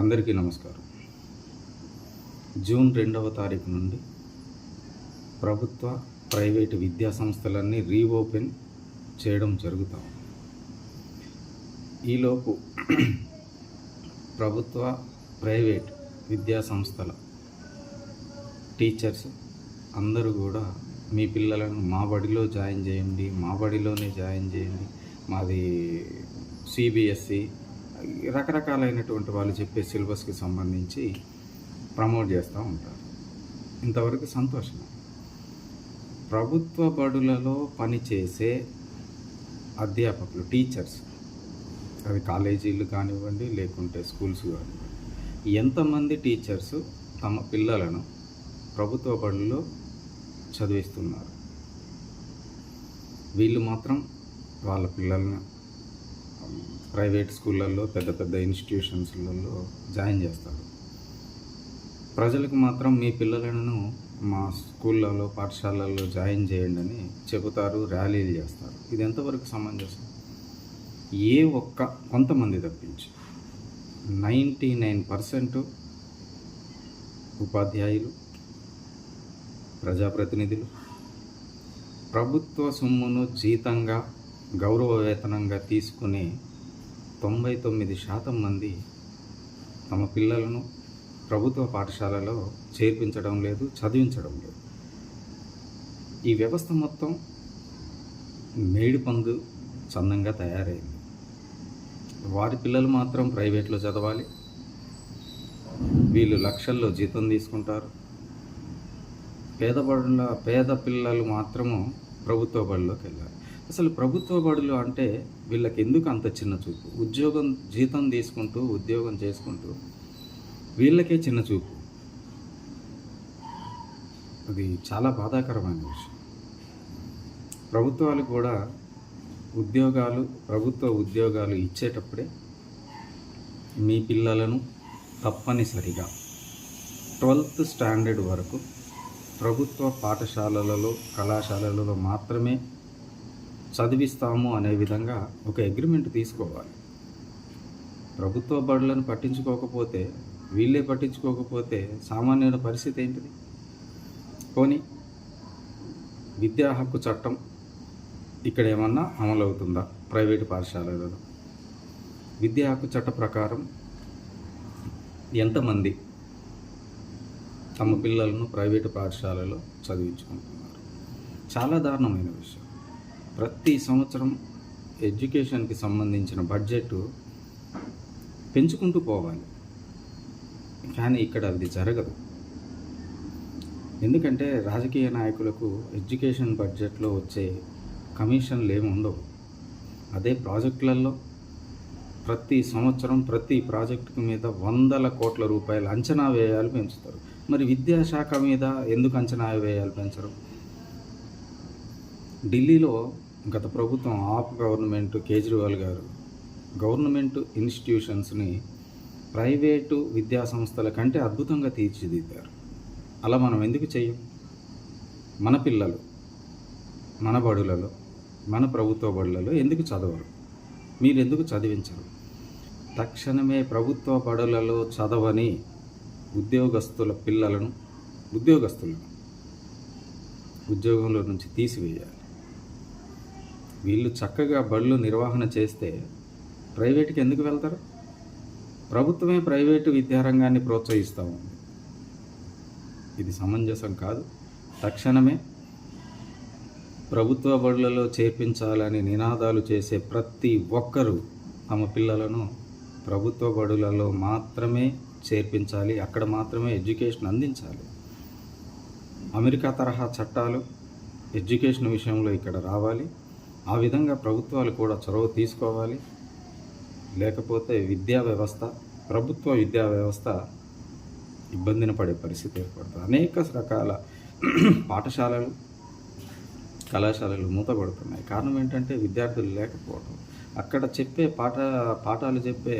అందరికీ నమస్కారం. జూన్ రెండవ తారీఖు నుండి ప్రభుత్వ ప్రైవేటు విద్యా సంస్థలన్నీ రీఓపెన్ చేయడం జరుగుతాం ఈలోపు ప్రభుత్వ ప్రైవేట్ విద్యా సంస్థల టీచర్స్ అందరూ కూడా మీ పిల్లలను మా బడిలో జాయిన్ చేయండి మా బడిలోనే జాయిన్ చేయండి. మాది సిబిఎస్సి రకరకాలైనటువంటి వాళ్ళు చెప్పే సిలబస్కి సంబంధించి ప్రమోట్ చేస్తూ ఉంటారు. ఇంతవరకు సంతోషం ప్రభుత్వ బడులలో పనిచేసే అధ్యాపకులు టీచర్స్ అవి కాలేజీలు కానివ్వండి లేకుంటే స్కూల్స్ కానివ్వండి ఎంతమంది టీచర్స్ తమ పిల్లలను ప్రభుత్వ బడుల్లో చదివిస్తున్నారు? వీళ్ళు మాత్రం వాళ్ళ పిల్లల్ని ప్రైవేట్ స్కూళ్ళల్లో పెద్ద పెద్ద ఇన్స్టిట్యూషన్స్లలో జాయిన్ చేస్తారు. ప్రజలకు మాత్రం మీ పిల్లలను మా స్కూళ్ళలో పాఠశాలల్లో జాయిన్ చేయండి అని చెబుతారు ర్యాలీలు చేస్తారు. ఇది ఎంతవరకు సమంజసం? ఏ ఒక్క కొంతమంది తప్పించి నైంటీ నైన్ పర్సెంట్ ఉపాధ్యాయులు ప్రజాప్రతినిధులు ప్రభుత్వ సొమ్మును జీతంగా గౌరవ వేతనంగా తీసుకునే తొంభై తొమ్మిది శాతం మంది తమ పిల్లలను ప్రభుత్వ పాఠశాలలో చేర్పించడం లేదు చదివించడం లేదు. ఈ వ్యవస్థ మొత్తం మేడి పందు చందంగా తయారైంది. వారి పిల్లలు మాత్రం ప్రైవేట్లో చదవాలి. వీళ్ళు లక్షల్లో జీతం తీసుకుంటారు. పేద పేద పిల్లలు మాత్రము ప్రభుత్వ బడిలోకి వెళ్ళాలి. అసలు ప్రభుత్వ బడులు అంటే వీళ్ళకి ఎందుకు అంత చిన్న చూపు? ఉద్యోగం జీతం తీసుకుంటూ ఉద్యోగం చేసుకుంటూ వీళ్ళకే చిన్న చూపు. అది చాలా బాధాకరమైన విషయం. ప్రభుత్వాలు కూడా ఉద్యోగాలు ప్రభుత్వ ఉద్యోగాలు ఇచ్చేటప్పుడే మీ పిల్లలను తప్పనిసరిగా ట్వెల్త్ స్టాండర్డ్ వరకు ప్రభుత్వ పాఠశాలలలో కళాశాలలలో మాత్రమే చదివిస్తాము అనే విధంగా ఒక అగ్రిమెంట్ తీసుకోవాలి. ప్రభుత్వ బడులను పట్టించుకోకపోతే వీళ్ళే పట్టించుకోకపోతే సామాన్యుల పరిస్థితి ఏంటిది? పోనీ విద్యా హక్కు చట్టం ఇక్కడ ఏమన్నా అమలవుతుందా ప్రైవేటు పాఠశాలలో విద్యా హక్కు చట్ట ప్రకారం ఎంతమంది తమ పిల్లలను ప్రైవేటు పాఠశాలలో చదివించుకుంటున్నారు? చాలా దారుణమైన విషయం. ప్రతి సంవత్సరం ఎడ్యుకేషన్కి సంబంధించిన బడ్జెట్ పెంచుకుంటూ పోవాలి. కానీ ఇక్కడ అది జరగదు. ఎందుకంటే రాజకీయ నాయకులకు ఎడ్యుకేషన్ బడ్జెట్లో వచ్చే కమిషన్లు ఏమి ఉండవు. అదే ప్రాజెక్టులలో ప్రతి సంవత్సరం ప్రతి ప్రాజెక్టు మీద వందల కోట్ల రూపాయల అంచనా వ్యయాలు పెంచుతారు. మరి విద్యాశాఖ మీద ఎందుకు అంచనా వ్యయాలు పెంచరు? ఢిల్లీలో గత ప్రభుత్వం ఆప్ గవర్నమెంట్ కేజ్రీవాల్ గారు గవర్నమెంట్ ఇన్స్టిట్యూషన్స్ని ప్రైవేటు విద్యా సంస్థల కంటే అద్భుతంగా తీర్చిదిద్దారు. అలా మనం ఎందుకు చేయం మన పిల్లలు మన బడులలో మన ప్రభుత్వ బడులలో ఎందుకు చదవరు? మీరు ఎందుకు చదివించరు? తక్షణమే ప్రభుత్వ బడులలో చదవని ఉద్యోగస్తుల పిల్లలను ఉద్యోగస్తులను ఉద్యోగంలో నుంచి తీసివేయాలి. వీళ్ళు చక్కగా బళ్ళు నిర్వహణ చేస్తే ప్రైవేట్కి ఎందుకు వెళ్తారు? ప్రభుత్వమే ప్రైవేటు విద్యారంగాన్ని ప్రోత్సహిస్తూ ఉంది ఇది సమంజసం కాదు. తక్షణమే ప్రభుత్వ బడులలో చేర్పించాలని నినాదాలు చేసే ప్రతి ఒక్కరూ తమ పిల్లలను ప్రభుత్వ బడులలో మాత్రమే చేర్పించాలి. అక్కడ మాత్రమే ఎడ్యుకేషన్ అందించాలి. అమెరికా తరహా చట్టాలు ఎడ్యుకేషన్ విషయంలో ఇక్కడ రావాలి. ఆ విధంగా ప్రభుత్వాలు కూడా చొరవ తీసుకోవాలి. లేకపోతే విద్యా వ్యవస్థ ప్రభుత్వ విద్యా వ్యవస్థ ఇబ్బందిన పడే పరిస్థితి ఏర్పడుతుంది. అనేక రకాల పాఠశాలలు కళాశాలలు మూతపడుతున్నాయి. కారణం ఏంటంటే విద్యార్థులు లేకపోవడం అక్కడ చెప్పే పాఠ పాఠాలు చెప్పే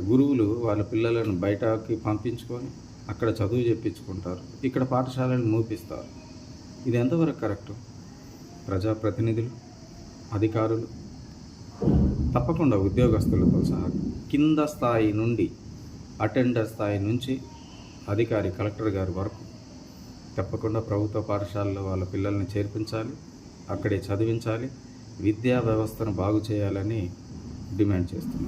గురువులు వాళ్ళ పిల్లలను బయటకి పంపించుకొని అక్కడ చదువు చెప్పించుకుంటారు. ఇక్కడ పాఠశాలను మూపిస్తారు. ఇది ఎంతవరకు కరెక్టు? ప్రజాప్రతినిధులు అధికారులు. తప్పకుండా ఉద్యోగస్తులతో సహా కింద స్థాయి నుండి అటెండర్ స్థాయి నుంచి అధికారి కలెక్టర్ గారి వరకు తప్పకుండా ప్రభుత్వ పాఠశాలలో వాళ్ళ పిల్లల్ని చేర్పించాలి అక్కడే చదివించాలి విద్యా వ్యవస్థను బాగు చేయాలని డిమాండ్ చేస్తున్నాను